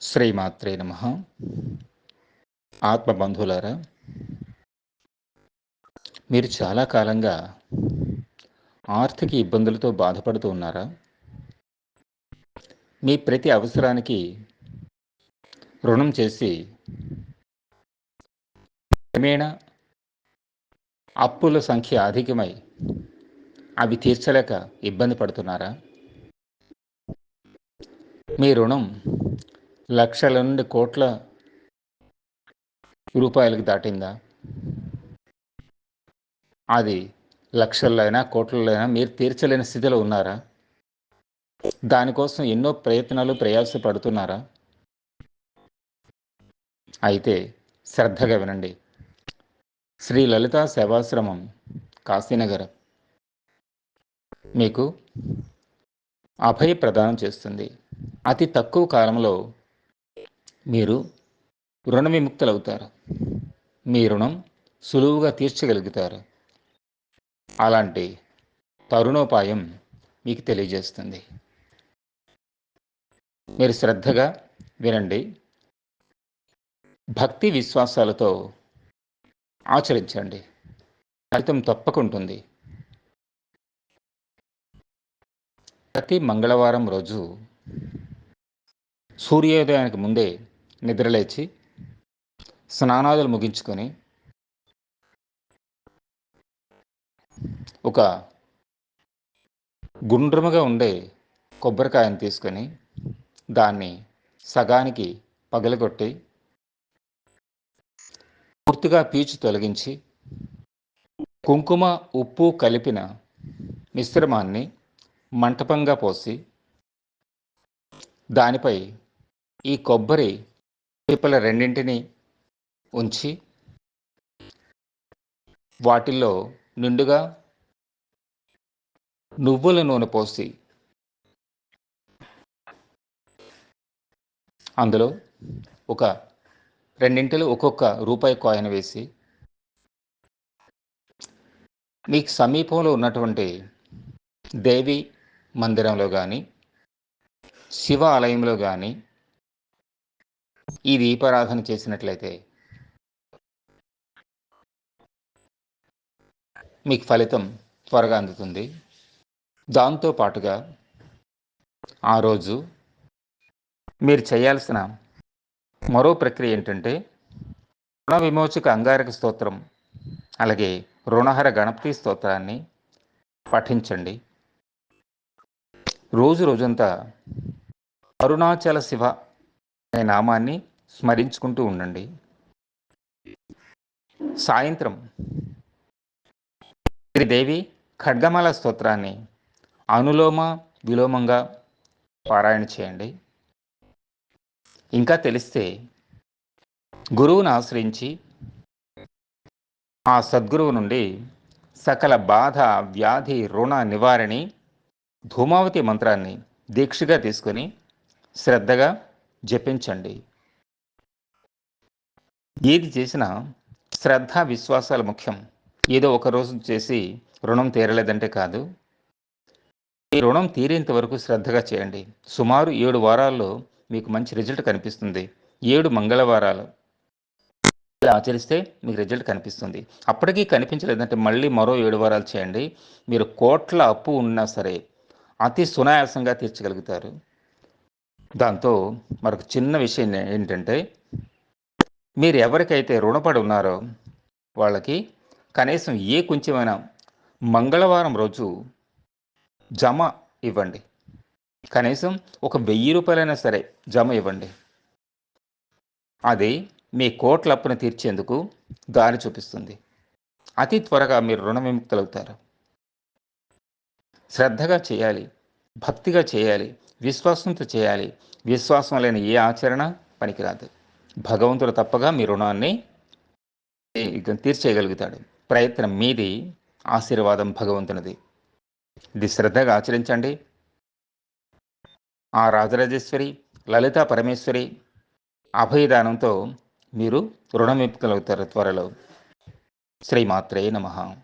శ్రీమాత్రే నమ. ఆత్మబంధువులారా మీరు చాలా కాలంగా ఆర్థిక ఇబ్బందులతో బాధపడుతూ ఉన్నారా? మీ ప్రతి అవసరానికి రుణం చేసి క్రమేణా అప్పుల సంఖ్య అధికమై అవి తీర్చలేక ఇబ్బంది పడుతున్నారా? మీ రుణం లక్షల నుండి కోట్ల రూపాయలకు దాటిందా? అది లక్షల్లో అయినా కోట్లలో అయినా మీరు తీర్చలేని స్థితిలో ఉన్నారా? దానికోసం ఎన్నో ప్రయత్నాలు ప్రయాస పడుతున్నారా? అయితే శ్రద్ధగా వినండి. శ్రీ లలితా సేవాశ్రమం కాశీనగర్ మీకు అభయ ప్రదానం చేస్తుంది. అతి తక్కువ కాలంలో మీరు రుణ విముక్తులవుతారు మీ రుణం సులువుగా తీర్చగలుగుతారు. అలాంటి తరుణోపాయం మీకు తెలియజేస్తుంది. మీరు శ్రద్ధగా వినండి. భక్తి విశ్వాసాలతో ఆచరించండి. ఫలితం తప్పకుంటుంది. ప్రతి మంగళవారం రోజు సూర్యోదయానికి ముందే నిద్రలేచి స్నానాదులు ముగించుకొని ఒక గుండ్రముగా ఉండే కొబ్బరికాయను తీసుకొని దాన్ని సగానికి పగలగొట్టి పూర్తిగా పీచు తొలగించి కుంకుమ ఉప్పు కలిపిన మిశ్రమాన్ని మంటపంగా పోసి దానిపై ఈ కొబ్బరి పిప్పల రెండింటిని ఉంచి వాటిల్లో నిండుగా నువ్వుల నూనె పోసి అందులో ఒక రెండింటిలో ఒక్కొక్క రూపాయి కాయిన్ వేసి మీకు సమీపంలో ఉన్నటువంటి దేవి మందిరంలో కానీ శివ ఆలయంలో కానీ ఈ దీపారాధన చేసినట్లయితే మీకు ఫలితం త్వరగా అందుతుంది. దాంతో పాటుగా ఆ రోజు మీరు చేయాల్సిన మరో ప్రక్రియ ఏంటంటే రుణ విమోచక అంగారక స్తోత్రం అలాగే రుణహర గణపతి స్తోత్రాన్ని పఠించండి. రోజు రోజంతా అరుణాచల శివ అనే నామాన్ని స్మరించుకుంటూ ఉండండి. సాయంత్రం. శ్రీదేవి ఖడ్గమాల స్తోత్రాన్ని అనులోమ విలోమంగా పారాయణ చేయండి. ఇంకా తెలిస్తే గురువును ఆశ్రయించి ఆ సద్గురువు నుండి సకల బాధ వ్యాధి రుణ నివారణి ధూమావతి మంత్రాన్ని దీక్షగా తీసుకొని శ్రద్ధగా జపించండి. ఏది చేసినా శ్రద్ధ విశ్వాసాలు ముఖ్యం. ఏదో ఒక రోజు చేసి రుణం తీరలేదంటే కాదు. ఈ రుణం తీరేంత వరకు శ్రద్ధగా చేయండి. సుమారు ఏడు వారాల్లో మీకు మంచి రిజల్ట్ కనిపిస్తుంది. ఏడు మంగళవారాలు. ఇలా ఆచరిస్తే మీకు రిజల్ట్ కనిపిస్తుంది. అప్పటికీ కనిపించలేదంటే మళ్ళీ మరో ఏడు వారాలు చేయండి. మీరు కోట్ల అప్పు ఉన్నా సరే అతి సునాయాసంగా తీర్చగలుగుతారు. దాంతో మరొక చిన్న విషయం ఏంటంటే మీరు ఎవరికైతే రుణపడి ఉన్నారో వాళ్ళకి కనీసం ఏ కొంచెమైనా మంగళవారం రోజు జమ ఇవ్వండి. కనీసం ఒక వెయ్యి రూపాయలైనా సరే జమ ఇవ్వండి. అది మీ కోట్ల అప్పును తీర్చేందుకు దారి చూపిస్తుంది. అతి త్వరగా మీరు రుణ విముక్తులవుతారు శ్రద్ధగా చేయాలి భక్తిగా చేయాలి విశ్వాసంతో చేయాలి. విశ్వాసం లేని ఏ ఆచరణ పనికిరాదు. భగవంతుడు తప్పగా మీ రుణాన్ని తీర్చేయగలుగుతాడు. ప్రయత్నం మీది ఆశీర్వాదం భగవంతునిది. ఇది శ్రద్ధగా ఆచరించండి. ఆ రాజరాజేశ్వరి లలితా పరమేశ్వరి అభయదానంతో మీరు రుణవిముక్తులవుతారు త్వరలో. శ్రీమాత్రే నమ.